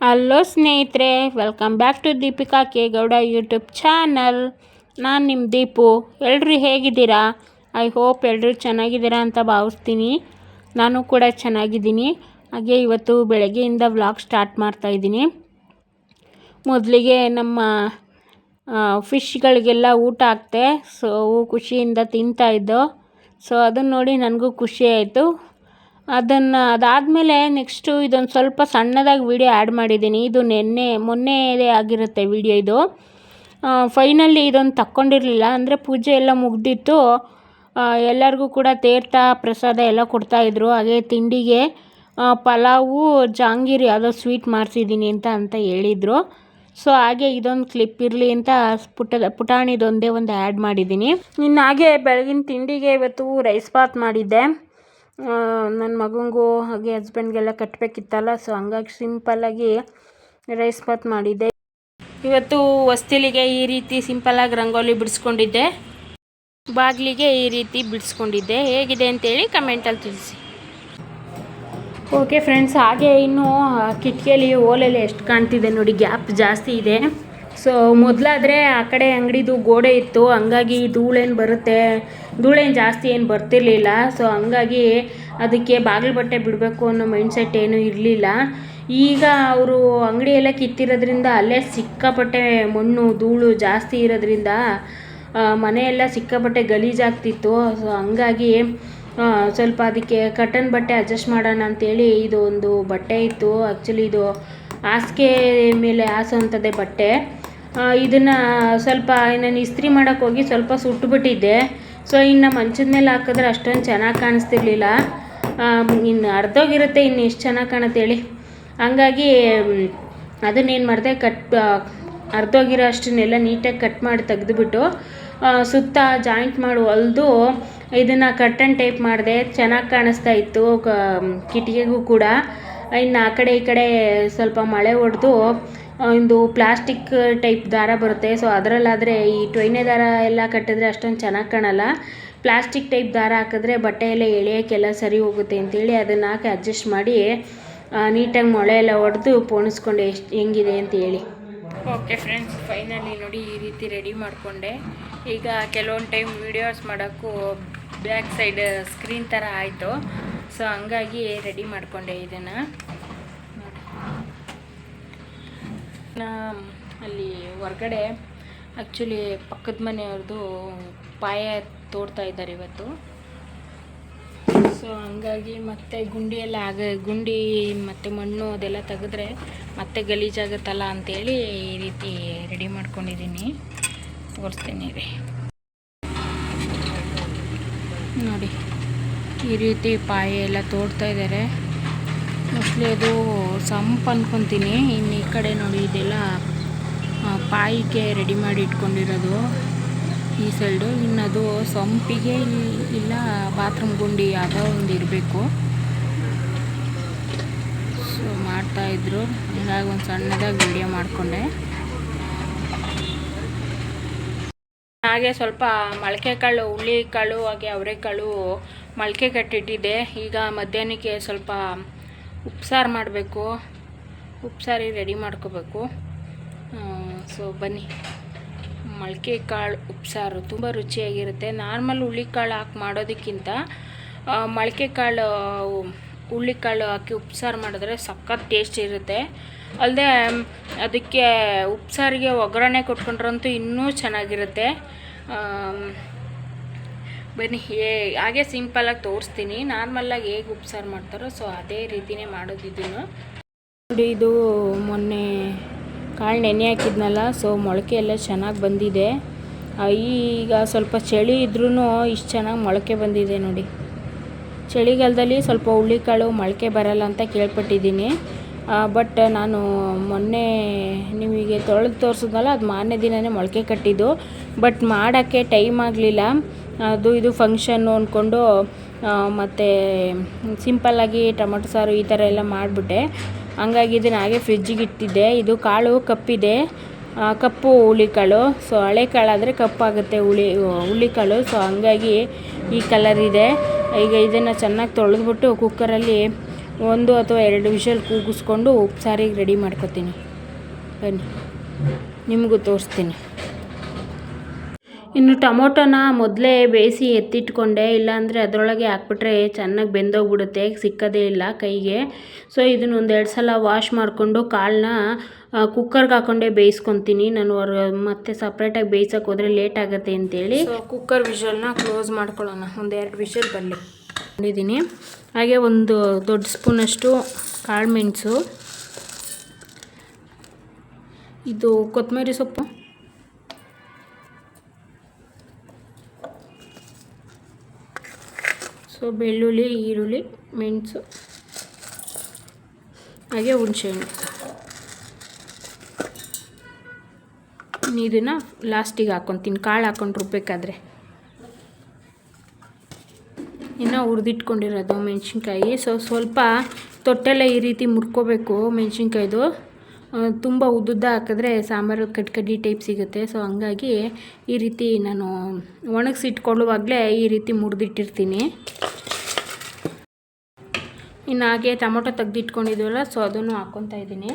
Hello ಸ್ನೇಹಿತರೆ welcome back to Deepika K Gowda YouTube channel ನಾನು ನಿಮ್ಮ ದೀಪು. ಎಲ್ಲರೂ ಹೇಗಿದ್ದೀರಾ? ಐ ಹೋಪ್ ಎಲ್ಲರೂ ಚೆನ್ನಾಗಿದ್ದೀರಾ ಅಂತ ಭಾವಿಸ್ತೀನಿ. ನಾನು ಕೂಡ ಚೆನ್ನಾಗಿದ್ದೀನಿ. ಹಾಗೆ ಇವತ್ತು ಬೆಳಗ್ಗೆಯಿಂದ ವ್ಲಾಗ್ ಸ್ಟಾರ್ಟ್ ಮಾಡ್ತಾಯಿದ್ದೀನಿ ಮೊದಲಿಗೆ ನಮ್ಮ ಫಿಶ್ಗಳಿಗೆಲ್ಲ ಊಟ ಹಾಕ್ತೆ ಸೊ ಖುಷಿಯಿಂದ ತಿಂತಾಯಿದ್ದೋ ಸೊ ಅದನ್ನು ನೋಡಿ ನನಗೂ ಖುಷಿ ಆಯಿತು. ಅದನ್ನು ಅದಾದಮೇಲೆ ನೆಕ್ಸ್ಟು ಇದೊಂದು ಸ್ವಲ್ಪ ಸಣ್ಣದಾಗಿ ವೀಡಿಯೋ ಆ್ಯಡ್ ಮಾಡಿದ್ದೀನಿ. ಇದು ನಿನ್ನೆ, ಮೊನ್ನೆದೇ ಆಗಿರುತ್ತೆ ವೀಡಿಯೋ ಇದು. ಫೈನಲಿ ಇದೊಂದು ತಕ್ಕೊಂಡಿರಲಿಲ್ಲ. ಅಂದರೆ ಪೂಜೆ ಎಲ್ಲ ಮುಗ್ದಿತ್ತು. ಎಲ್ಲರಿಗೂ ಕೂಡ ತೀರ್ಥ, ಪ್ರಸಾದ ಎಲ್ಲ ಕೊಡ್ತಾಯಿದ್ರು ಹಾಗೆ ತಿಂಡಿಗೆ ಪಲಾವು, ಜಾಂಗೀರಿ ಯಾವುದೋ ಸ್ವೀಟ್ ಮಾಡಿಸಿದ್ದೀನಿ ಅಂತ ಅಂತ ಹೇಳಿದರು. ಸೊ ಹಾಗೆ ಇದೊಂದು ಕ್ಲಿಪ್ ಇರಲಿ ಅಂತ ಪುಟ್ಟದ ಪುಟಾಣಿದೊಂದೇ ಒಂದು ಆ್ಯಡ್ ಮಾಡಿದ್ದೀನಿ. ಇನ್ನು ಹಾಗೆ ಬೆಳಗಿನ ತಿಂಡಿಗೆ ಇವತ್ತು ರೈಸ್ ಬಾತ್ ಮಾಡಿದ್ದೆ. ನನ್ನ ಮಗನಿಗೂ ಹಾಗೆ ಹಸ್ಬೆಂಡ್ಗೆಲ್ಲ ಕಟ್ಟಬೇಕಿತ್ತಲ್ಲ ಸೊ ಹಂಗಾಗಿ ಸಿಂಪಲ್ಲಾಗಿ ರೈಸ್ ಬಾತ್ ಮಾಡಿದ್ದೆ. ಇವತ್ತು ಹೊಸ್ತಿಲಿಗೆ ಈ ರೀತಿ ಸಿಂಪಲ್ಲಾಗಿ ರಂಗೋಲಿ ಬಿಡಿಸ್ಕೊಂಡಿದ್ದೆ. ಬಾಗಿಲಿಗೆ ಈ ರೀತಿ ಬಿಡಿಸ್ಕೊಂಡಿದ್ದೆ. ಹೇಗಿದೆ ಅಂತೇಳಿ ಕಮೆಂಟಲ್ಲಿ ತಿಳಿಸಿ. ಓಕೆ ಫ್ರೆಂಡ್ಸ್ ಹಾಗೆ ಇನ್ನು ಕಿಟಕಿಯಲ್ಲಿ ಓಲೆಲ್ಲ ಎಷ್ಟು ಕಾಣ್ತಿದೆ ನೋಡಿ ಗ್ಯಾಪ್ ಜಾಸ್ತಿ ಇದೆ. ಸೊ ಮೊದಲಾದರೆ ಆ ಕಡೆ ಅಂಗಡಿದು ಗೋಡೆ ಇತ್ತು. ಹಂಗಾಗಿ ಧೂಳೇನು ಬರುತ್ತೆ. ಧೂಳೇನು ಜಾಸ್ತಿ ಏನು ಬರ್ತಿರ್ಲಿಲ್ಲ. ಸೊ ಹಂಗಾಗಿ ಅದಕ್ಕೆ ಬಾಗಿಲು ಬಟ್ಟೆ ಬಿಡಬೇಕು ಅನ್ನೋ ಮೈಂಡ್ಸೆಟ್ ಏನೂ ಇರಲಿಲ್ಲ. ಈಗ ಅವರು ಅಂಗಡಿ ಎಲ್ಲ ಕಿತ್ತಿರೋದ್ರಿಂದ ಅಲ್ಲೇ ಸಿಕ್ಕಾಪಟ್ಟೆ ಮಣ್ಣು, ಧೂಳು ಜಾಸ್ತಿ ಇರೋದ್ರಿಂದ ಮನೆಯೆಲ್ಲ ಸಿಕ್ಕಾಪಟ್ಟೆ ಗಲೀಜಾಗ್ತಿತ್ತು ಸೊ ಹಂಗಾಗಿ ಸ್ವಲ್ಪ ಅದಕ್ಕೆ ಕಟನ್ ಬಟ್ಟೆ ಅಡ್ಜಸ್ಟ್ ಮಾಡೋಣ ಅಂತೇಳಿ ಇದು ಒಂದು ಬಟ್ಟೆ ಇತ್ತು. ಆ್ಯಕ್ಚುಲಿ ಇದು ಹಾಸಿಗೆ ಮೇಲೆ ಹಾಸೋವಂಥದ್ದೇ ಬಟ್ಟೆ. ಇದನ್ನು ಸ್ವಲ್ಪ ನಾನು ಇಸ್ತ್ರಿ ಮಾಡೋಕ್ಕೆ ಹೋಗಿ ಸ್ವಲ್ಪ ಸುಟ್ಟುಬಿಟ್ಟಿದ್ದೆ ಸೊ ಇನ್ನು ಮಂಚದ ಮೇಲೆ ಹಾಕಿದ್ರೆ ಅಷ್ಟೊಂದು ಚೆನ್ನಾಗಿ ಕಾಣಿಸ್ತಿರ್ಲಿಲ್ಲ. ಇನ್ನು ಅರ್ಧೋಗಿರುತ್ತೆ ಇನ್ನು ಎಷ್ಟು ಚೆನ್ನಾಗಿ ಕಾಣುತ್ತೆ ಹೇಳಿ. ಹಂಗಾಗಿ ಅದನ್ನೇನು ಮಾಡಿದೆ, ಕಟ್ ಅರ್ಧೋಗಿರೋ ಅಷ್ಟನ್ನೆಲ್ಲ ನೀಟಾಗಿ ಕಟ್ ಮಾಡಿ ತೆಗೆದುಬಿಟ್ಟು ಸುತ್ತ ಜಾಯಿಂಟ್ ಮಾಡಿ ಹೊಲ್ದು ಇದನ್ನು ಕಟ್ಟನ್ ಟೈಪ್ ಮಾಡಿದೆ. ಚೆನ್ನಾಗಿ ಕಾಣಿಸ್ತಾ ಇತ್ತು ಕಿಟಕಿಗೂ ಕೂಡ. ಇನ್ನು ಆ ಕಡೆ ಈ ಕಡೆ ಸ್ವಲ್ಪ ಮಳೆ ಹೊಡೆದು ಒಂದು ಪ್ಲಾಸ್ಟಿಕ್ ಟೈಪ್ ದಾರ ಬರುತ್ತೆ. ಸೊ ಅದರಲ್ಲಾದರೆ ಈ ಟೊಯ್ನೆ ದಾರ ಎಲ್ಲ ಕಟ್ಟಿದ್ರೆ ಅಷ್ಟೊಂದು ಚೆನ್ನಾಗಿ ಕಾಣಲ್ಲ. ಪ್ಲಾಸ್ಟಿಕ್ ಟೈಪ್ ದಾರ ಹಾಕಿದ್ರೆ ಬಟ್ಟೆ ಎಲ್ಲ ಎಳೆಯೋಕ್ಕೆಲ್ಲ ಸರಿ ಹೋಗುತ್ತೆ ಅಂತೇಳಿ ಅದನ್ನು ಹಾಕಿ ಅಡ್ಜಸ್ಟ್ ಮಾಡಿ ನೀಟಾಗಿ ಮೊಳೆ ಎಲ್ಲ ಹೊಡೆದು ಪೋಣಿಸ್ಕೊಂಡೆ ಎಷ್ಟು ಹೆಂಗಿದೆ ಅಂತ ಹೇಳಿ. ಓಕೆ ಫ್ರೆಂಡ್ಸ್ ಫೈನಲಿ ನೋಡಿ ಈ ರೀತಿ ರೆಡಿ ಮಾಡಿಕೊಂಡೆ. ಈಗ ಕೆಲವೊಂದು ಟೈಮ್ ವೀಡಿಯೋಸ್ ಮಾಡೋಕ್ಕೂ ಬ್ಯಾಕ್ ಸೈಡ್ ಸ್ಕ್ರೀನ್ ಥರ ಆಯಿತು. ಸೊ ಹಂಗಾಗಿ ರೆಡಿ ಮಾಡಿಕೊಂಡೆ ಇದನ್ನು. ಅಲ್ಲಿ ಹೊರಗಡೆ ಆ್ಯಕ್ಚುಲಿ ಪಕ್ಕದ ಮನೆಯವ್ರದ್ದು ಪಾಯ ತೋಡ್ತಾ ಇದ್ದಾರೆ ಇವತ್ತು. ಸೊ ಹಂಗಾಗಿ ಮತ್ತೆ ಗುಂಡಿ ಎಲ್ಲ ಆಗ, ಗುಂಡಿ ಮತ್ತು ಮಣ್ಣು ಅದೆಲ್ಲ ತೆಗೆದ್ರೆ ಮತ್ತೆ ಗಲೀಜಾಗುತ್ತಲ್ಲ ಅಂಥೇಳಿ ಈ ರೀತಿ ರೆಡಿ ಮಾಡ್ಕೊಂಡಿದ್ದೀನಿ. ತೋರಿಸ್ತೀನಿ ರೀ ನೋಡಿ, ಈ ರೀತಿ ಪಾಯ ಎಲ್ಲ ತೋಡ್ತಾ ಇದ್ದಾರೆ. ಮೋಸ್ಟ್ಲಿ ಅದು ಸಂಪ್ ಅನ್ಕೊತೀನಿ. ಇನ್ನು ಈ ಕಡೆ ನೋಡಿ ಇದೆಲ್ಲ ಪಾಯಿಗೆ ರೆಡಿ ಮಾಡಿ ಇಟ್ಕೊಂಡಿರೋದು ಈ ಸೈಡು ಇನ್ನು ಅದು ಸಂಪಿಗೆ ಇಲ್ಲ ಬಾತ್ರೂಮ್ ಗುಂಡಿ ಯಾವುದೋ ಒಂದು ಇರಬೇಕು. ಸೊ ಮಾಡ್ತಾಯಿದ್ರು ಹೀಗಾಗಿ ಒಂದು ಸಣ್ಣದಾಗಿ ವಿಡಿಯೋ ಮಾಡಿಕೊಂಡೆ. ಹಾಗೆ ಸ್ವಲ್ಪ ಮೊಳಕೆ ಕಾಳು, ಹುಳಿ ಕಾಳು, ಹಾಗೆ ಅವರೆಕಾಳು ಮೊಳಕೆ ಕಟ್ಟಿಟ್ಟಿದ್ದೆ. ಈಗ ಮಧ್ಯಾಹ್ನಕ್ಕೆ ಸ್ವಲ್ಪ ಉಪ್ಸಾರು ಮಾಡಬೇಕು. ಉಪ್ಸಾರಿ ರೆಡಿ ಮಾಡ್ಕೋಬೇಕು. ಸೊ ಬನ್ನಿ. ಮೊಳಕೆ ಕಾಳು ಉಪ್ಸಾರು ತುಂಬ ರುಚಿಯಾಗಿರುತ್ತೆ. ನಾರ್ಮಲ್ ಹುಳ್ಳಿಕಾಳು ಹಾಕಿ ಮಾಡೋದಕ್ಕಿಂತ ಮೊಳಕೆ ಕಾಳು ಹುಳ್ಳಿಕಾಳು ಹಾಕಿ ಉಪ್ಸಾರು ಮಾಡಿದ್ರೆ ಸಖತ್ ಟೇಸ್ಟ್ ಇರುತ್ತೆ. ಅಲ್ಲದೆ ಅದಕ್ಕೆ ಉಪ್ಸಾರಿಗೆ ಒಗ್ಗರಣೆ ಕೊಟ್ಕೊಂಡ್ರಂತೂ ಇನ್ನೂ ಚೆನ್ನಾಗಿರುತ್ತೆ. ಬನ್ನಿ, ಹೇ, ಹಾಗೆ ಸಿಂಪಲಾಗಿ ತೋರಿಸ್ತೀನಿ. ನಾರ್ಮಲ್ಲಾಗಿ ಹೇಗೆ ಉಪ್ಸಾರು ಮಾಡ್ತಾರೋ ಸೊ ಅದೇ ರೀತಿನೇ ಮಾಡೋದು ನೋಡಿ, ಇದು ಮೊನ್ನೆ ಕಾಳು ನೆನೆ ಹಾಕಿದ್ನಲ್ಲ ಸೊ ಮೊಳಕೆ ಎಲ್ಲ ಚೆನ್ನಾಗಿ ಬಂದಿದೆ. ಈಗ ಸ್ವಲ್ಪ ಚಳಿ ಇದ್ರೂ ಇಷ್ಟು ಚೆನ್ನಾಗಿ ಮೊಳಕೆ ಬಂದಿದೆ ನೋಡಿ. ಚಳಿಗಾಲದಲ್ಲಿ ಸ್ವಲ್ಪ ಹುಳ್ಳಿಕಾಳು ಮೊಳಕೆ ಬರಲ್ಲ ಅಂತ ಕೇಳ್ಪಟ್ಟಿದ್ದೀನಿ. ಬಟ್ ನಾನು ಮೊನ್ನೆ ನಿಮಗೆ ತೊಳೆದು ತೋರಿಸಿದ್ನಲ್ಲ, ಅದು ಮಾರನೇ ದಿನವೇ ಮೊಳಕೆ ಕಟ್ಟಿದ್ದು. ಬಟ್ ಮಾಡೋಕ್ಕೆ ಟೈಮ್ ಆಗಲಿಲ್ಲ. ಅದು ಇದು ಫಂಕ್ಷನ್ನು ಅಂದ್ಕೊಂಡು ಮತ್ತು ಸಿಂಪಲ್ಲಾಗಿ ಟೊಮೊಟೊ ಸಾರು ಈ ಥರ ಎಲ್ಲ ಮಾಡಿಬಿಟ್ಟೆ. ಹಂಗಾಗಿ ಇದನ್ನು ಹಾಗೆ ಫ್ರಿಜ್ಜಿಗೆ ಇಟ್ಟಿದ್ದೆ. ಇದು ಕಾಳು ಕಪ್ಪಿದೆ. ಕಪ್ಪು ಹುಳಿ ಕಾಳು ಸೊ ಹಳೆ ಕಾಳಾದರೆ ಕಪ್ಪಾಗುತ್ತೆ ಹುಳಿ ಹುಳಿ ಕಾಳು ಸೊ ಹಂಗಾಗಿ ಈ ಕಲರ್ ಇದೆ. ಈಗ ಇದನ್ನು ಚೆನ್ನಾಗಿ ತೊಳೆದ್ಬಿಟ್ಟು ಕುಕ್ಕರಲ್ಲಿ ಒಂದು ಅಥವಾ ಎರಡು ವಿಷಲ್ ಕೂಗಿಸ್ಕೊಂಡು ಉಪ್ಪು ಸಾರಿಗೆ ರೆಡಿ ಮಾಡ್ಕೊತೀನಿ. ಬನ್ನಿ. ನಿಮಗೂ ತೋರಿಸ್ತೀನಿ. ಇನ್ನು ಟೊಮೊಟೊನ ಮೊದಲೇ ಬೇಯಿಸಿ ಎತ್ತಿಟ್ಕೊಂಡೆ, ಇಲ್ಲಾಂದರೆ ಅದರೊಳಗೆ ಹಾಕ್ಬಿಟ್ರೆ ಚೆನ್ನಾಗಿ ಬೆಂದೋಗ್ಬಿಡುತ್ತೆ, ಸಿಕ್ಕದೇ ಇಲ್ಲ ಕೈಗೆ. ಸೊ ಇದನ್ನ ಒಂದೆರಡು ಸಲ ವಾಶ್ ಮಾಡಿಕೊಂಡು ಕಾಳನ್ನ ಕುಕ್ಕರ್ಗೆ ಹಾಕೊಂಡೆ ಬೇಯಿಸ್ಕೊತೀನಿ. ನಾನು ಮತ್ತೆ ಸಪ್ರೇಟಾಗಿ ಬೇಯಿಸೋಕೆ ಹೋದರೆ ಲೇಟ್ ಆಗುತ್ತೆ ಅಂತೇಳಿ. ಕುಕ್ಕರ್ ವಿಷಲ್ನ ಕ್ಲೋಸ್ ಮಾಡ್ಕೊಳ್ಳೋಣ. ಒಂದೆರಡು ವಿಷಲ್ ಬರಲಿ. ಮಾಡಿದ್ದೀನಿ ಹಾಗೆ ಒಂದು ದೊಡ್ಡ ಸ್ಪೂನಷ್ಟು ಕಾಳು ಮೆಣಸು. ಇದು ಕೊತ್ತಂಬರಿ ಸೊಪ್ಪು. ಸೊ ಬೆಳ್ಳುಳ್ಳಿ, ಈರುಳ್ಳಿ, ಮೆಣಸು, ಹಾಗೆ ಹುಣಸೆಹಣ್ಣು. ಇದನ್ನು ಲಾಸ್ಟಿಗೆ ಹಾಕ್ಕೊತೀನಿ ಕಾಳು ಹಾಕೊಂಡು ರುಬ್ಬೇಕಾದ್ರೆ. ಇನ್ನು ಹುರಿದಿಟ್ಕೊಂಡಿರೋದು ಮೆಣಸಿನ್ಕಾಯಿ. ಸೊ ಸ್ವಲ್ಪ ತೊಟ್ಟೆಲ್ಲ ಈ ರೀತಿ ಮುರ್ಕೋಬೇಕು ಮೆಣಸಿನ್ಕಾಯ್ದು. ತುಂಬ ಉದ್ದುದ್ದ ಹಾಕಿದ್ರೆ ಸಾಂಬಾರು ಕಡ್ಕಡ್ಡಿ ಟೈಪ್ ಸಿಗುತ್ತೆ. ಸೊ ಹಂಗಾಗಿ ಈ ರೀತಿ ನಾನು ಒಣಗಿಸಿಟ್ಕೊಳ್ಳುವಾಗಲೇ ಈ ರೀತಿ ಮುರಿದಿಟ್ಟಿರ್ತೀನಿ. ಇನ್ನು ಹಾಗೆ ಟೊಮೊಟೊ ತೆಗ್ದಿಟ್ಕೊಂಡಿದ್ದೀವಲ್ಲ ಸೊ ಅದನ್ನು ಹಾಕ್ಕೊತಾ ಇದ್ದೀನಿ.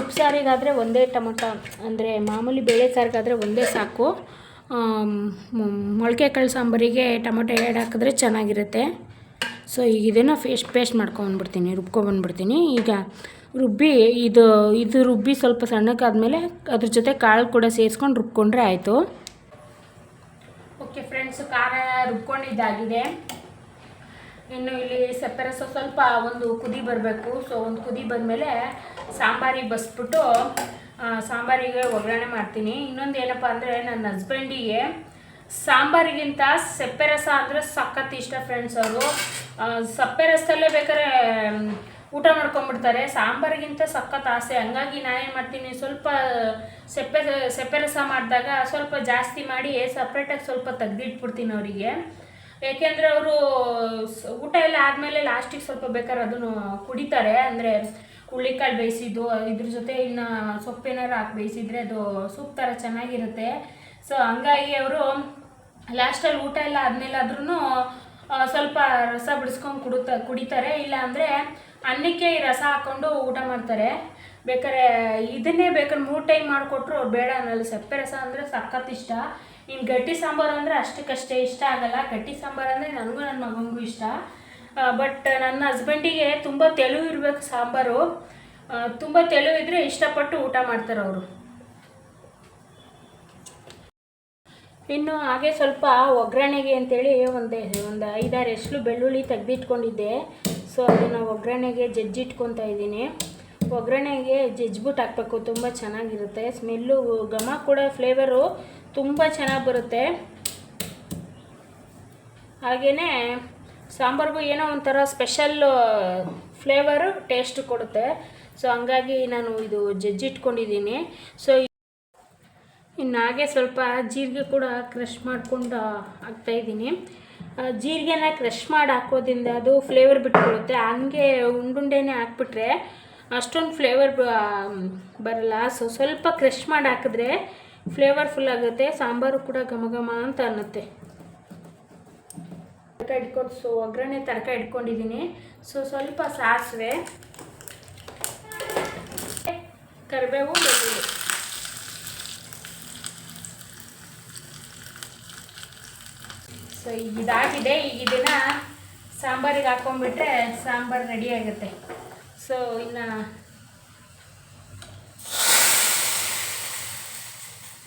ಉಪ್ಸಾರಿಗಾದರೆ ಒಂದೇ ಟೊಮೊಟೊ, ಅಂದರೆ ಮಾಮೂಲಿ ಬೇಳೆ ಸಾರಿಗಾದರೆ ಒಂದೇ ಸಾಕು. ಮೊಳಕೆ ಕಾಳು ಸಾಂಬಾರಿಗೆ ಟೊಮೊಟೊ ಎರಡು ಹಾಕಿದ್ರೆ ಚೆನ್ನಾಗಿರುತ್ತೆ. ಸೊ ಈಗ ಇದನ್ನು ಫೇಸ್ಟ್ ಪೇಸ್ಟ್ ಮಾಡ್ಕೊಂಬಂದ್ಬಿಡ್ತೀನಿ ರುಬ್ಕೊಬಂದ್ಬಿಡ್ತೀನಿ ಈಗ ರುಬ್ಬಿ, ಇದು ಇದು ರುಬ್ಬಿ ಸ್ವಲ್ಪ ಸಣ್ಣಕ್ಕಾದಮೇಲೆ ಅದ್ರ ಜೊತೆ ಕಾಳು ಕೂಡ ಸೇರಿಸ್ಕೊಂಡು ರುಬ್ಕೊಂಡ್ರೆ ಆಯಿತು. ಓಕೆ ಫ್ರೆಂಡ್ಸ್ ಖಾರ ರುಬ್ಕೊಂಡಿದ್ದಾಗಿದೆ. ಇನ್ನು ಇಲ್ಲಿ ಸಪ್ಪೆ ಸ್ವಲ್ಪ ಒಂದು ಕುದಿ ಬರಬೇಕು. ಸೊ ಒಂದು ಕುದಿ ಬಂದಮೇಲೆ ಸಾಂಬಾರಿಗೆ ಬಸ್ಬಿಟ್ಟು ಸಾಂಬಾರಿಗೆ ಒಗ್ಗರಣೆ ಮಾಡ್ತೀನಿ. ಇನ್ನೊಂದು ಏನಪ್ಪ ಅಂದರೆ ನನ್ನ ಹಸ್ಬೆಂಡಿಗೆ ಸಾಂಬಾರಿಗಿಂತ ಸಪ್ಪೆ ರಸ ಅಂದರೆ ಸಖತ್ ಇಷ್ಟ ಫ್ರೆಂಡ್ಸ್ ಅವರು ಸಪ್ಪೆ ರಸದಲ್ಲೇ ಬೇಕಾದ್ರೆ ಊಟ ಮಾಡ್ಕೊಂಡ್ಬಿಡ್ತಾರೆ. ಸಾಂಬಾರಿಗಿಂತ ಸಖತ್ ಆಸೆ. ಹಂಗಾಗಿ ನಾನೇನು ಮಾಡ್ತೀನಿ, ಸ್ವಲ್ಪ ಸೆಪ್ಪೆ ಸೆಪ್ಪೆ ರಸ ಮಾಡಿದಾಗ ಸ್ವಲ್ಪ ಜಾಸ್ತಿ ಮಾಡಿ ಸಪ್ರೇಟಾಗಿ ಸ್ವಲ್ಪ ತೆಗ್ದಿಟ್ಬಿಡ್ತೀನಿ ಅವರಿಗೆ. ಏಕೆಂದರೆ ಅವರು ಊಟ ಎಲ್ಲ ಆದಮೇಲೆ ಲಾಸ್ಟಿಗೆ ಸ್ವಲ್ಪ ಬೇಕಾದ್ರೆ ಅದನ್ನು ಕುಡಿತಾರೆ. ಅಂದರೆ ಹುಳ್ಳಿಕಾಳು ಬೇಯಿಸಿದ್ದು, ಇದ್ರ ಜೊತೆ ಇನ್ನು ಸೊಪ್ಪೇನಾರು ಹಾಕಿ ಬೇಯಿಸಿದರೆ ಅದು ಸೂಪ್ ಥರ ಚೆನ್ನಾಗಿರುತ್ತೆ. ಸೊ ಹಂಗಾಗಿ ಅವರು ಲಾಸ್ಟಲ್ಲಿ ಊಟ ಎಲ್ಲ ಆದಮೇಲೆ ಆದ್ರೂ ಸ್ವಲ್ಪ ರಸ ಬಿಡಿಸ್ಕೊಂಡು ಕುಡುತ್ತ, ಕುಡಿತಾರೆ. ಇಲ್ಲ ಅಂದರೆ ಅನ್ನಕ್ಕೆ ಈ ರಸ ಹಾಕೊಂಡು ಊಟ ಮಾಡ್ತಾರೆ. ಬೇಕಾದ್ರೆ ಇದನ್ನೇ ಬೇಕಾದ್ರೆ ಮೂರು ಟೈಮ್ ಮಾಡಿಕೊಟ್ರು ಬೇಡ ಅನ್ನಲ್ಲ. ಸಪ್ಪೆ ರಸ ಅಂದರೆ ಸಖತ್ ಇಷ್ಟ. ಇನ್ನು ಗಟ್ಟಿ ಸಾಂಬಾರು ಅಂದರೆ ಅಷ್ಟಕ್ಕಷ್ಟೇ ಇಷ್ಟ ಆಗಲ್ಲ. ಗಟ್ಟಿ ಸಾಂಬಾರು ಅಂದರೆ ನನಗೂ ನನ್ನ ಮಗನಿಗೂ ಇಷ್ಟ. ಬಟ್ ನನ್ನ ಹಸ್ಬೆಂಡಿಗೆ ತುಂಬ ತೆಳು ಇರಬೇಕು ಸಾಂಬಾರು. ತುಂಬ ತೆಳು ಇದ್ದರೆ ಇಷ್ಟಪಟ್ಟು ಊಟ ಮಾಡ್ತಾರೆ ಅವರು. ಇನ್ನು ಹಾಗೆ ಸ್ವಲ್ಪ ಒಗ್ಗರಣೆಗೆ ಅಂತೇಳಿ ಒಂದು ಒಂದು ಐದಾರು ಎಷ್ಟು ಬೆಳ್ಳುಳ್ಳಿ ತೆಗೆದಿಟ್ಕೊಂಡಿದ್ದೆ. ಸೊ ಅದನ್ನು ಒಗ್ಗರಣೆಗೆ ಜಜ್ಜಿಟ್ಕೊತಾ ಇದ್ದೀನಿ. ಒಗ್ಗರಣೆಗೆ ಜಜ್ಜಿಬಿಟ್ಟು ಹಾಕಬೇಕು, ತುಂಬ ಚೆನ್ನಾಗಿರುತ್ತೆ. ಸ್ಮೆಲ್ಲು ಘಮ ಕೂಡ ಫ್ಲೇವರು ತುಂಬ ಚೆನ್ನಾಗಿ ಬರುತ್ತೆ. ಹಾಗೆಯೇ ಸಾಂಬಾರಿಗೂ ಏನೋ ಒಂಥರ ಸ್ಪೆಷಲ್ ಫ್ಲೇವರು ಟೇಸ್ಟ್ ಕೊಡುತ್ತೆ. ಸೊ ಹಂಗಾಗಿ ನಾನು ಇದು ಜಜ್ಜಿಟ್ಕೊಂಡಿದ್ದೀನಿ ಸೊ ಇನ್ನು ಹಾಗೆ ಸ್ವಲ್ಪ ಜೀರಿಗೆ ಕೂಡ ಕ್ರಷ್ ಮಾಡಿಕೊಂಡು ಹಾಕ್ತಾಯಿದ್ದೀನಿ ಜೀರಿಗೆನ ಕ್ರಷ್ ಮಾಡಿ ಹಾಕೋದ್ರಿಂದ ಅದು ಫ್ಲೇವರ್ ಬಿಟ್ಕೊಳುತ್ತೆ. ಹಂಗೆ ಉಂಡುಂಡೆನೇ ಹಾಕ್ಬಿಟ್ರೆ ಅಷ್ಟೊಂದು ಫ್ಲೇವರ್ ಬರಲ್ಲ. ಸೊ, ಸ್ವಲ್ಪ ಕ್ರಷ್ ಮಾಡಿ ಹಾಕಿದ್ರೆ ಫ್ಲೇವರ್ಫುಲ್ ಆಗುತ್ತೆ. ಸಾಂಬಾರು ಕೂಡ ಘಮ ಘಮ ಅಂತ ಅನ್ನುತ್ತೆ. ತರಕ ಇಟ್ಕೊಂಡು ಸೊ, ಒಗ್ಗರಣೆ ತರಕ ಇಟ್ಕೊಂಡಿದ್ದೀನಿ ಸೊ, ಸ್ವಲ್ಪ ಸಾಸಿವೆ, ಕರಿಬೇವು, ಬೆಳ್ಳುಳ್ಳಿ. ಸೊ ಈಗ ಇದಾಗಿದೆ. ಈಗ ಇದನ್ನು ಸಾಂಬಾರಿಗೆ ಹಾಕೊಂಡ್ಬಿಟ್ರೆ ಸಾಂಬಾರು ರೆಡಿ ಆಗುತ್ತೆ. ಸೊ ಇನ್ನು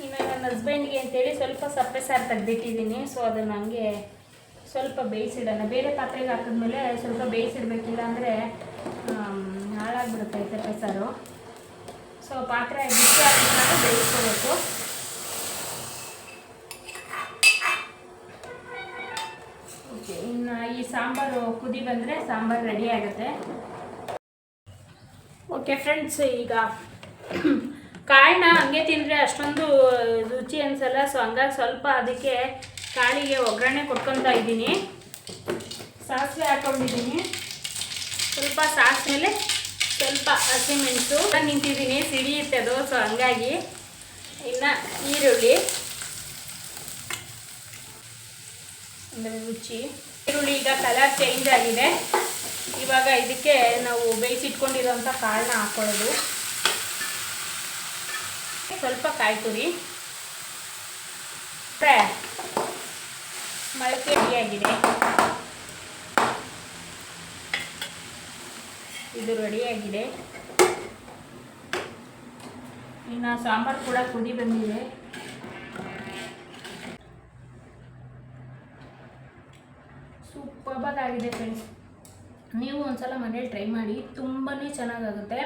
ಇನ್ನು ನನ್ನ ಹಸ್ಬೆಂಡ್ಗೆ ಅಂತೇಳಿ ಸ್ವಲ್ಪ ಸಪ್ಪೆ ಸಾರು ತೆಗ್ದಿಟ್ಟಿದ್ದೀನಿ. ಸೊ ಅದನ್ನು ಹಂಗೆ ಸ್ವಲ್ಪ ಬೇಯಿಸಿಡೋಣ. ಬೇರೆ ಪಾತ್ರೆಗೆ ಹಾಕಿದ್ಮೇಲೆ ಸ್ವಲ್ಪ ಬೇಯಿಸಿಡ್ಬೇಕಿಲ್ಲ ಅಂದರೆ ಹಾಳಾಗ್ಬಿಡುತ್ತೆ ಸಪ್ಪೆ ಸಾರು. ಸೊ ಪಾತ್ರೆ ಕುದಿ ಬಂದರೆ ಸಾಂಬಾರು ರೆಡಿ ಆಗುತ್ತೆ. ಓಕೆ ಫ್ರೆಂಡ್ಸ್ ಈಗ ಕಾಳನ್ನ ಹಂಗೆ ತಿಂದರೆ ಅಷ್ಟೊಂದು ರುಚಿ ಅನಿಸಲ್ಲ ಸೊ ಹಂಗಾಗಿ ಸ್ವಲ್ಪ ಅದಕ್ಕೆ ಕಾಳಿಗೆ ಒಗ್ಗರಣೆ ಕೊಟ್ಕೊತಾ ಇದ್ದೀನಿ. ಸಾಸಿವೆ ಹಾಕೊಂಡಿದ್ದೀನಿ. ಸ್ವಲ್ಪ ಸಾಸಿವೆಲೆ, ಸ್ವಲ್ಪ ಹಸಿಮೆಣಸು ನಿಂತಿದ್ದೀನಿ ಸಿಡಿಯುತ್ತೆ ಅದು ಸೊ ಹಂಗಾಗಿ ಇನ್ನು ಈರುಳ್ಳಿ. ಅಂದರೆ ರುಚಿ. ಈರುಳ್ಳಿ ಈಗ ಕಲರ್ ಚೇಂಜ್ ಆಗಿದೆ. ಇವಾಗ ಇದಕ್ಕೆ ನಾವು ಬೇಯಿಸಿಟ್ಕೊಂಡಿರೋಂಥ ಕಾಳನ್ನ ಹಾಕೊಳ್ಳೋದು. ಸ್ವಲ್ಪ ಕಾಯಿ ತುರಿ. ಫ್ರೈ ಮೊಳಕೆ ರೆಡಿಯಾಗಿದೆ ಇದು ರೆಡಿಯಾಗಿದೆ ಇನ್ನು ಸಾಂಬಾರು ಕೂಡ ಕುದಿ ಬಂದಿದೆ. ಸೂಪರ್ಬಾಗ್ ಆಗಿದೆ ಫ್ರೆಂಡ್ಸ್ ನೀವು ಒಂದ್ಸಲ ಮನೇಲಿ ಟ್ರೈ ಮಾಡಿ ತುಂಬಾ ಚೆನ್ನಾಗಾಗುತ್ತೆ.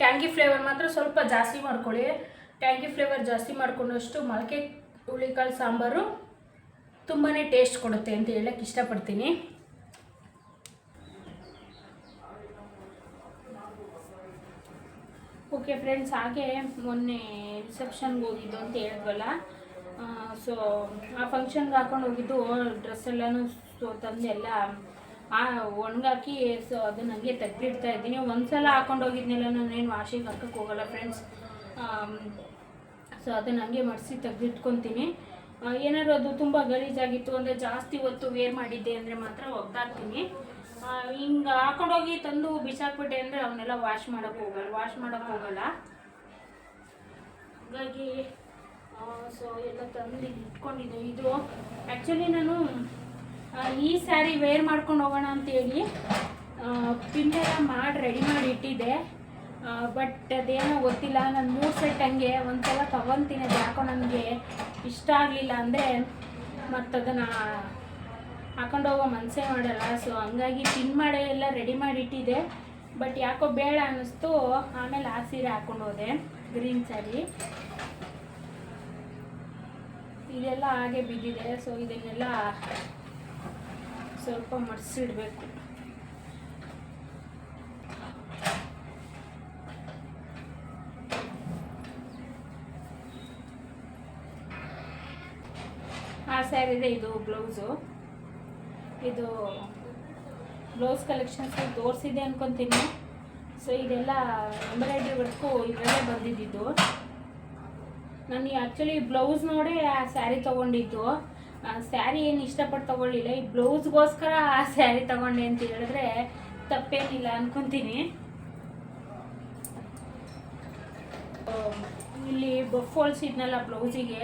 ಟ್ಯಾಂಗಿ ಫ್ಲೇವರ್ ಮಾತ್ರ ಸ್ವಲ್ಪ ಜಾಸ್ತಿ ಮಾಡ್ಕೊಳ್ಳಿ. ಟ್ಯಾಂಗಿ ಫ್ಲೇವರ್ ಜಾಸ್ತಿ ಮಾಡ್ಕೊಂಡಷ್ಟು ಮೊಳಕೆ ಹುಳಿಕಾಳು ಸಾಂಬಾರು ತುಂಬಾ ಟೇಸ್ಟ್ ಕೊಡುತ್ತೆ ಅಂತ ಹೇಳಕ್ಕೆ ಇಷ್ಟಪಡ್ತೀನಿ. ಓಕೆ ಫ್ರೆಂಡ್ಸ್ ಹಾಗೆ ಮೊನ್ನೆ ರಿಸೆಪ್ಷನ್ಗೆ ಹೋಗಿದ್ದು ಅಂತ ಹೇಳಿದ್ವಲ್ಲ ಸೊ ಆ ಫಂಕ್ಷನ್ಗೆ ಹಾಕೊಂಡು ಹೋಗಿದ್ದು ಡ್ರೆಸ್ ಎಲ್ಲನೂ ಸೊ ತಂದೆಲ್ಲ ಒಣಗಾಕಿ ಸೊ ಅದನ್ನ ಹಂಗೆ ತೆಗ್ದಿಡ್ತಾ ಇದ್ದೀನಿ. ಒಂದ್ಸಲ ಹಾಕೊಂಡು ಹೋಗಿದ್ನೆಲ್ಲ ನಾನೇನು ವಾಷಿಂಗ್ ಹಾಕಕ್ಕೆ ಹೋಗಲ್ಲ ಫ್ರೆಂಡ್ಸ್ ಸೊ ಅದನ್ನ ಹಂಗೆ ಮಡಿಸಿ ತೆಗ್ದಿಟ್ಕೊತೀನಿ. ಏನಾದ್ರು ಅದು ತುಂಬ ಗಲೀಜಾಗಿತ್ತು ಅಂದರೆ ಜಾಸ್ತಿ ಹೊತ್ತು ವೇರ್ ಮಾಡಿದ್ದೆ ಅಂದರೆ ಮಾತ್ರ ಒಗ್ದಾಕ್ತೀನಿ. ಹಿಂಗೆ ಹಾಕೊಂಡೋಗಿ ತಂದು ಬಿಸಾಕ್ಬಿಟ್ಟೆ ಅಂದರೆ ಅವನ್ನೆಲ್ಲ ವಾಶ್ ಮಾಡೋಕ್ಕೆ ಹೋಗಲ್ಲ ವಾಶ್ ಮಾಡೋಕ್ಕೆ ಹೋಗಲ್ಲ. ಹಾಗಾಗಿ ಸೊ ಎಲ್ಲ ತಂದು ಇಟ್ಕೊಂಡಿದ್ದೆ. ಇದು ಆ್ಯಕ್ಚುಲಿ ನಾನು ಈ ಸ್ಯಾರಿ ವೇರ್ ಮಾಡ್ಕೊಂಡು ಹೋಗೋಣ ಅಂತೇಳಿ ಪಿನ್ನೆಲ್ಲ ಮಾಡಿ ರೆಡಿ ಮಾಡಿ ಇಟ್ಟಿದ್ದೆ. ಬಟ್ ಅದೇನೋ ಗೊತ್ತಿಲ್ಲ, ನಾನು ಮೂರು ಸೆಟ್ ಹಂಗೆ ಒಂದ್ಸಲ ತಗೊತೀನಿ, ಅದು ಯಾಕೋ ನನಗೆ ಇಷ್ಟ ಆಗಲಿಲ್ಲ ಅಂದರೆ ಮತ್ತು ಅದನ್ನು ಹಾಕೊಂಡು ಹೋಗೋ ಮನಸ್ಸೇ ಮಾಡಲ್ಲ. ಸೊ ಹಂಗಾಗಿ ಪಿನ್ ಮಾಡೇ ಎಲ್ಲ ರೆಡಿ ಮಾಡಿ ಇಟ್ಟಿದ್ದೆ. ಬಟ್ ಯಾಕೋ ಬೇಡ ಅನ್ನಿಸ್ತು ಆಮೇಲೆ ಆ ಸೀರೆ ಹಾಕೊಂಡು ಹೋದೆ ಗ್ರೀನ್ ಸ್ಯಾರಿ ಇದೆಲ್ಲ ಹಾಗೆ ಬಿದ್ದಿದೆ ಸೊ ಇದನ್ನೆಲ್ಲ ಸ್ವಲ್ಪ ಮಡಿಸಿಡ್ಬೇಕು ಆ ಸ್ಯಾರಿದೆ ಇದು ಬ್ಲೌಸು ಇದು ಬ್ಲೌಸ್ ಕಲೆಕ್ಷನ್ಸ್ ತೋರಿಸಿದೆ ಅನ್ಕೊತೀನಿ. ಸೊ ಇದೆಲ್ಲ ಎಂಬ್ರಾಯ್ಡ್ರಿ ವರ್ಕು ಇದರಲ್ಲೇ ಬಂದಿದ್ದಿದ್ದು ನಾನು ಆ್ಯಕ್ಚುಲಿ ಬ್ಲೌಸ್ ನೋಡಿ ಆ ಸ್ಯಾರಿ ತೊಗೊಂಡಿದ್ದು. ಸ್ಯಾರಿ ಏನು ಇಷ್ಟಪಟ್ಟು ತೊಗೊಳ್ಳಿಲ್ಲ. ಈ ಬ್ಲೌಸ್ಗೋಸ್ಕರ ಆ ಸ್ಯಾರಿ ತೊಗೊಂಡೆ ಅಂತ ಹೇಳಿದ್ರೆ ತಪ್ಪೇನಿಲ್ಲ ಅನ್ಕೊತೀನಿ. ಆ, ಇಲ್ಲಿ ಬಫ್ ಹೊಲ್ಸಿದ್ನಲ್ಲ ಬ್ಲೌಸಿಗೆ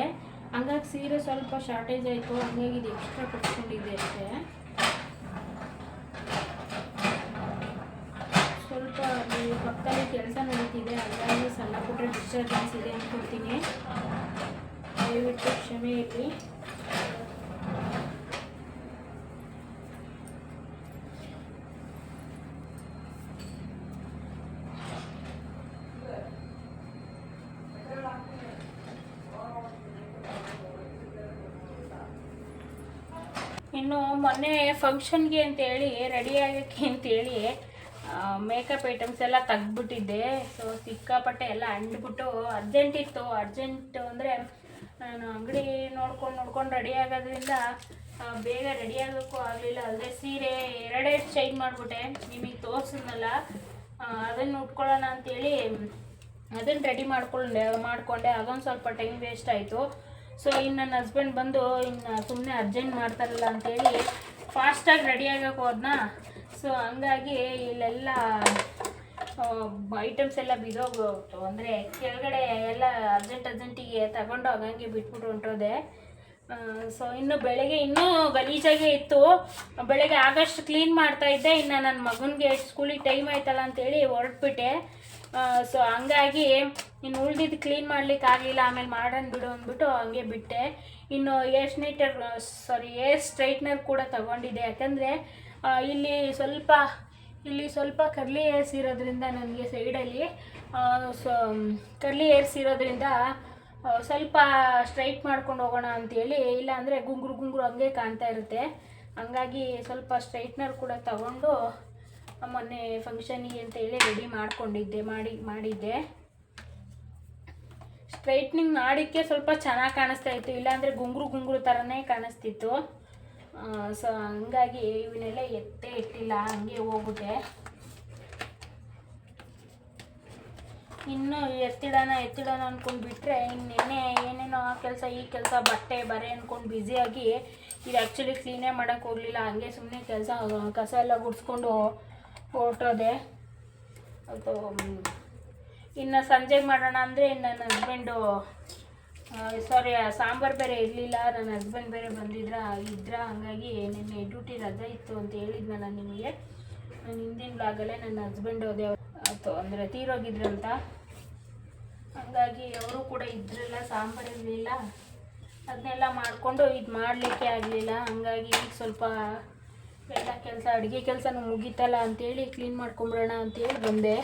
ಹಂಗಾಗಿ ಸೀರೆ ಸ್ವಲ್ಪ ಶಾರ್ಟೇಜ್ ಆಯಿತು. ಹಂಗಾಗಿ ಇದು ಎಕ್ಸ್ಟ್ರಾ ಕೊಟ್ಕೊಂಡಿದ್ದೆ ಅಷ್ಟೇ ಸ್ವಲ್ಪ ಪಕ್ಕದಲ್ಲಿ ಕೆಲಸ ನಡೀತಿದೆ, ಹಾಗಾಗಿ ಸಣ್ಣ ಪುಟ್ಟ ಡಿಸ್ಟರ್ಬೆನ್ಸ್ ಇದೆ ಅಂದ್ಕೊಳ್ತೀನಿ ದಯವಿಟ್ಟು ಕ್ಷಮೆ ಇರಲಿ. ಇನ್ನು ಮೊನ್ನೆ ಫಂಕ್ಷನ್ಗೆ ಅಂತೇಳಿ ರೆಡಿ ಆಗೋಕ್ಕೆ ಅಂತೇಳಿ ಮೇಕಪ್ ಐಟಮ್ಸ್ ಎಲ್ಲ ತೆಗ್ದ್ಬಿಟ್ಟಿದ್ದೆ. ಸೊ ಸಿಕ್ಕಾಪಟ್ಟೆ ಎಲ್ಲ ಅಂಡ್ಬಿಟ್ಟು ಅರ್ಜೆಂಟ್ ಇತ್ತು. ಅರ್ಜೆಂಟ್ ಅಂದರೆ ನಾನು ಅಂಗಡಿ ನೋಡ್ಕೊಂಡು ನೋಡ್ಕೊಂಡು ರೆಡಿ ಆಗೋದ್ರಿಂದ ಬೇಗ ರೆಡಿ ಆಗೋಕ್ಕೂ ಆಗಲಿಲ್ಲ. ಅಂದರೆ ಸೀರೆ ಎರಡೇ ಚೇಂಜ್ ಮಾಡಿಬಿಟ್ಟೆ. ನಿಮಗೆ ತೋರಿಸಿದ್ನಲ್ಲ ಅದನ್ನು ಉಟ್ಕೊಳ್ಳೋಣ ಅಂತೇಳಿ ಅದನ್ನು ರೆಡಿ ಮಾಡ್ಕೊಂಡೆ, ಮಾಡಿಕೊಂಡೆ. ಅದೊಂದು ಸ್ವಲ್ಪ ಟೈಮ್ ವೇಸ್ಟ್ ಆಯಿತು. ಸೊ ಇನ್ನು ನನ್ನ ಹಸ್ಬೆಂಡ್ ಬಂದು ಇನ್ನು ಸುಮ್ಮನೆ ಅರ್ಜೆಂಟ್ ಮಾಡ್ತಾರಲ್ಲ ಅಂತೇಳಿ ಫಾಸ್ಟಾಗಿ ರೆಡಿ ಆಗಬೇಕು ಹೋದ್ನಾ? ಸೊ ಹಂಗಾಗಿ ಇಲ್ಲೆಲ್ಲ ಐಟಮ್ಸ್ ಎಲ್ಲ ಬಿದೋಗ್ಬಿಟ್ಟು ಅಂದರೆ ಕೆಳಗಡೆ ಎಲ್ಲ ಅರ್ಜೆಂಟ್ ಅರ್ಜೆಂಟಿಗೆ ತಗೊಂಡು ಹಂಗಂಗೆ ಬಿಟ್ಬಿಟ್ಟು ಹೊಂಟೋದೆ ಸೊ ಇನ್ನು ಬೆಳಗ್ಗೆ ಇನ್ನೂ ಗಲೀಜಾಗೆ ಇತ್ತು. ಬೆಳಗ್ಗೆ ಆಗಷ್ಟು ಕ್ಲೀನ್ ಮಾಡ್ತಾ ಇದ್ದೆ. ಇನ್ನು ನನ್ನ ಮಗನಿಗೆ ಸ್ಕೂಲಿಗೆ ಟೈಮ್ ಆಯ್ತಲ್ಲ ಅಂತೇಳಿ ಹೊರಟ್ಬಿಟ್ಟೆ. ಸೊ ಹಂಗಾಗಿ ಇನ್ನು ಉಳ್ದಿದ್ದು ಕ್ಲೀನ್ ಮಾಡ್ಲಿಕ್ಕೆ ಆಗಲಿಲ್ಲ ಆಮೇಲೆ ಮಾಡೋಣ ಬಿಡು ಅಂದ್ಬಿಟ್ಟು ಹಂಗೆ ಬಿಟ್ಟೆ. ಇನ್ನು ಏರ್ ಸ್ನೈಟರ್ ಸಾರಿ ಏರ್ ಸ್ಟ್ರೈಟ್ನರ್ ಕೂಡ ತಗೊಂಡಿದ್ದೆ ಯಾಕಂದರೆ ಇಲ್ಲಿ ಸ್ವಲ್ಪ ಇಲ್ಲಿ ಸ್ವಲ್ಪ ಕರ್ಲಿ ಏರ್ಸ್ ಇರೋದ್ರಿಂದ ನನಗೆ ಸೈಡಲ್ಲಿ ಸೊ ಕರ್ಲಿ ಏರ್ಸ್ ಇರೋದ್ರಿಂದ ಸ್ವಲ್ಪ ಸ್ಟ್ರೈಟ್ ಮಾಡ್ಕೊಂಡು ಹೋಗೋಣ ಅಂತೇಳಿ, ಇಲ್ಲಾಂದರೆ ಗುಂಗುರು ಗುಂಗುರು ಹಂಗೆ ಕಾಣ್ತಾ ಇರುತ್ತೆ. ಹಂಗಾಗಿ ಸ್ವಲ್ಪ ಸ್ಟ್ರೈಟ್ನರ್ ಕೂಡ ತಗೊಂಡು, ಮೊನ್ನೆ ಫಂಕ್ಷನಿಗೆ ಅಂತೇಳಿ ರೆಡಿ ಮಾಡಿಕೊಂಡಿದ್ದೆ, ಮಾಡಿ, ಮಾಡಿದ್ದೆ. ಸ್ಟ್ರೈಟ್ನಿಂಗ್ ಮಾಡಿಕ್ಕೆ ಸ್ವಲ್ಪ ಚೆನ್ನಾಗಿ ಕಾಣಿಸ್ತಾ ಇತ್ತು. ಇಲ್ಲಾಂದರೆ ಗುಂಗುರು ಗುಂಗುರು ಥರನೇ ಕಾಣಿಸ್ತಿತ್ತು. ಸೊ ಹಂಗಾಗಿ ಇವನ್ನೆಲ್ಲ ಎತ್ತೇ ಇಟ್ಟಿಲ್ಲ, ಹಂಗೆ ಹೋಗುತ್ತೆ ಇನ್ನು ಎತ್ತಿಡೋಣ ಎತ್ತಿಡೋಣ ಅಂದ್ಕೊಂಡು ಬಿಟ್ಟರೆ ಇನ್ನೆನ್ನೆ ಏನೇನೋ ಆ ಕೆಲಸ, ಈ ಕೆಲಸ, ಬಟ್ಟೆ, ಬರೆ ಅಂದ್ಕೊಂಡು ಬ್ಯುಸಿಯಾಗಿ ಇದು ಆ್ಯಕ್ಚುಲಿ ಕ್ಲೀನೇ ಮಾಡೋಕೆ ಹೋಗಲಿಲ್ಲ. ಹಂಗೆ ಸುಮ್ಮನೆ ಕೆಲಸ, ಕಸ ಎಲ್ಲ ಗುಡಿಸ್ಕೊಂಡು ಹೊರಟೋದೆ. ಅದು ಇನ್ನು ಸಂಜೆಗೆ ಮಾಡೋಣ ಅಂದರೆ ನನ್ನ ಹಸ್ಬೆಂಡು ಸಾರಿ ಸಾಂಬಾರು ಬೇರೆ ಇರಲಿಲ್ಲ. ನನ್ನ ಹಸ್ಬೆಂಡ್ ಬೇರೆ ಬಂದಿದ್ರ ಇದ್ರ ಹಾಗಾಗಿ ನಿನ್ನೆ ಡ್ಯೂಟಿ ರಜೆ ಇತ್ತು ಅಂತ ಹೇಳಿದ್ನಲ್ಲ ನಿಮಗೆ. ನಾನು ಹಿಂದಿನ ಬ್ಲಾಗಲ್ಲೇ ನನ್ನ ಹಸ್ಬೆಂಡ್ ದೇವ ಆಯ್ತು ಅಂದರೆ ತೀರೋಗಿದ್ರಂತ. ಹಾಗಾಗಿ ಅವರು ಕೂಡ ಇದ್ರಲ್ಲ, ಸಾಂಬಾರು ಇರಲಿಲ್ಲ. ಅದನ್ನೆಲ್ಲ ಮಾಡಿಕೊಂಡು ಇದು ಮಾಡಲಿಕ್ಕೆ ಆಗಲಿಲ್ಲ. ಹಂಗಾಗಿ ಈಗ ಸ್ವಲ್ಪ ಎಲ್ಲ ಕೆಲಸ, ಅಡುಗೆ ಕೆಲಸನೂ ಮುಗೀತಲ್ಲ ಅಂತೇಳಿ ಕ್ಲೀನ್ ಮಾಡ್ಕೊಂಬಿಡೋಣ ಅಂತೇಳಿ ಬಂದೆ.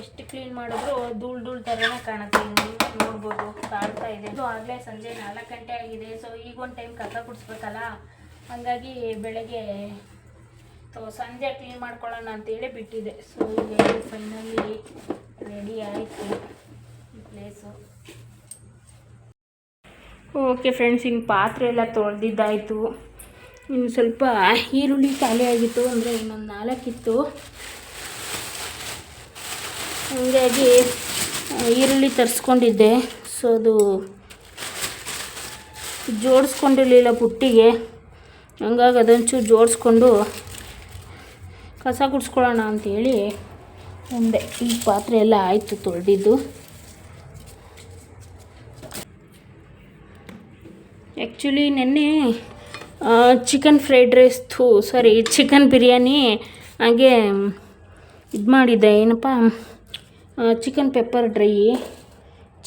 ಎಷ್ಟು ಕ್ಲೀನ್ ಮಾಡಿದ್ರು ಧೂಳು ಧೂಳು ಥರನೇ ಕಾಣುತ್ತೆ. ನೋಡ್ಬೋದು. ಕಾಡ್ತಾ ಇದೆ. ಸೊ ಆಗಲೇ ಸಂಜೆ ನಾಲ್ಕು ಗಂಟೆ ಆಗಿದೆ. ಸೊ ಈಗ ಒಂದು ಟೈಮ್ ಕಸ ಕುಡಿಸ್ಬೇಕಲ್ಲ? ಹಾಗಾಗಿ ಬೆಳಗ್ಗೆ ಸೊ ಸಂಜೆ ಕ್ಲೀನ್ ಮಾಡ್ಕೊಳ್ಳೋಣ ಅಂತೇಳಿ ಬಿಟ್ಟಿದೆ. ಸೊ ಈಗ ಫೈನಲಿ ರೆಡಿ ಆಯಿತು ಈ ಪ್ಲೇಸು ಓಕೆ ಫ್ರೆಂಡ್ಸ್ ಇನ್ನು ಪಾತ್ರೆ ಎಲ್ಲ ತೊಳೆದಿದ್ದಾಯಿತು. ಇನ್ನು ಸ್ವಲ್ಪ ಈರುಳ್ಳಿ ಖಾಲಿ ಆಗಿತ್ತು ಅಂದರೆ ಇನ್ನೊಂದು ನಾಲ್ಕಿತ್ತು. ಹಂಗಾಗಿ ಈರುಳ್ಳಿ ತರಿಸ್ಕೊಂಡಿದ್ದೆ. ಸೊ ಅದು ಜೋಡಿಸ್ಕೊಂಡಿರಲಿಲ್ಲ ಪುಟ್ಟಿಗೆ. ಹಂಗಾಗಿ ಅದೊಂಚೂರು ಜೋಡಿಸ್ಕೊಂಡು ಕಸ ಗುಡಿಸ್ಕೊಳ್ಳೋಣ ಅಂತೇಳಿ ಒಂದೆ. ಈ ಪಾತ್ರೆ ಎಲ್ಲ ಆಯಿತು ತೊಳೆದಿದ್ದು. ಆ್ಯಕ್ಚುಲಿ ನೆನ್ನೆ ಚಿಕನ್ ಫ್ರೈಡ್ ರೈಸ್ ಥೂ ಸಾರಿ ಚಿಕನ್ ಬಿರಿಯಾನಿ ಹಾಗೆ ಇದು ಮಾಡಿದ್ದೆ ಏನಪ್ಪ? ಚಿಕನ್ ಪೆಪ್ಪರ್ ಡ್ರೈ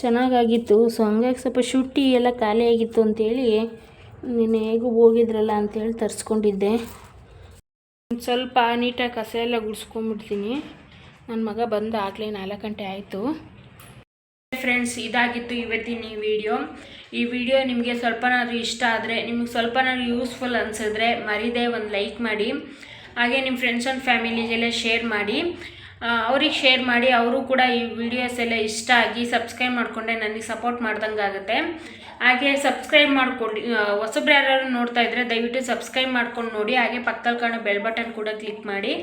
ಚೆನ್ನಾಗಾಗಿತ್ತು. ಸೊ ಹಂಗಾಗಿ ಸ್ವಲ್ಪ ಶುಂಠಿ ಎಲ್ಲ ಖಾಲಿಯಾಗಿತ್ತು ಅಂಥೇಳಿ ನೀನು ಹೇಗೂ ಹೋಗಿದ್ರಲ್ಲ ಅಂಥೇಳಿ ತರಿಸ್ಕೊಂಡಿದ್ದೆ. ಸ್ವಲ್ಪ ನೀಟಾಗಿ ಕಸ ಎಲ್ಲ ಗುಡಿಸ್ಕೊಂಬಿಡ್ತೀನಿ. ನನ್ನ ಮಗ ಬಂದು ಆಗಲೇ ನಾಲ್ಕು ಗಂಟೆ ಆಯಿತು. ಫ್ರೆಂಡ್ಸ್ ಇದಾಗಿತ್ತು ಇವತ್ತಿನ ಈ ವಿಡಿಯೋ ಈ ವಿಡಿಯೋ ನಿಮಗೆ ಸ್ವಲ್ಪನಾದ್ರೂ ಇಷ್ಟ ಆದರೆ, ನಿಮ್ಗೆ ಸ್ವಲ್ಪನಾದ್ರೂ ಯೂಸ್ಫುಲ್ ಅನಿಸಿದ್ರೆ ಮರಿದೇ ಒಂದು ಲೈಕ್ ಮಾಡಿ. ಹಾಗೆ ನಿಮ್ಮ ಫ್ರೆಂಡ್ಸ್ ಆ್ಯಂಡ್ ಫ್ಯಾಮಿಲಿಗೆಲ್ಲ ಶೇರ್ ಮಾಡಿ. ಅವ್ರಿಗೆ ಶೇರ್ ಮಾಡಿ, ಅವರು ಕೂಡ ಈ ವಿಡಿಯೋಸ್ ಎಲ್ಲ ಇಷ್ಟ ಆಗಿ ಸಬ್ಸ್ಕ್ರೈಬ್ ಮಾಡಿಕೊಂಡೆ, ನನಗೆ ಸಪೋರ್ಟ್ ಮಾಡ್ದಂಗೆ ಆಗುತ್ತೆ. ಹಾಗೆ ಸಬ್ಸ್ಕ್ರೈಬ್ ಮಾಡ್ಕೊಂಡು ಹೊಸಬ್ರು ಯಾರು ನೋಡ್ತಾ ಇದ್ದರೆ ದಯವಿಟ್ಟು ಸಬ್ಸ್ಕ್ರೈಬ್ ಮಾಡ್ಕೊಂಡು ನೋಡಿ, ಹಾಗೆ ಪಕ್ಕದಲ್ಲಿ ಕಾಣೋ ಬೆಲ್ ಬಟನ್ ಕೂಡ ಕ್ಲಿಕ್ ಮಾಡಿ.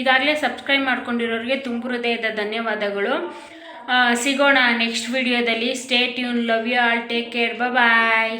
ಈಗಾಗಲೇ ಸಬ್ಸ್ಕ್ರೈಬ್ ಮಾಡ್ಕೊಂಡಿರೋರಿಗೆ ತುಂಬ ಹೃದಯದ ಧನ್ಯವಾದಗಳು. ಸಿಗೋಣ ನೆಕ್ಸ್ಟ್ ವಿಡಿಯೋದಲ್ಲಿ stay tune love you all take care bye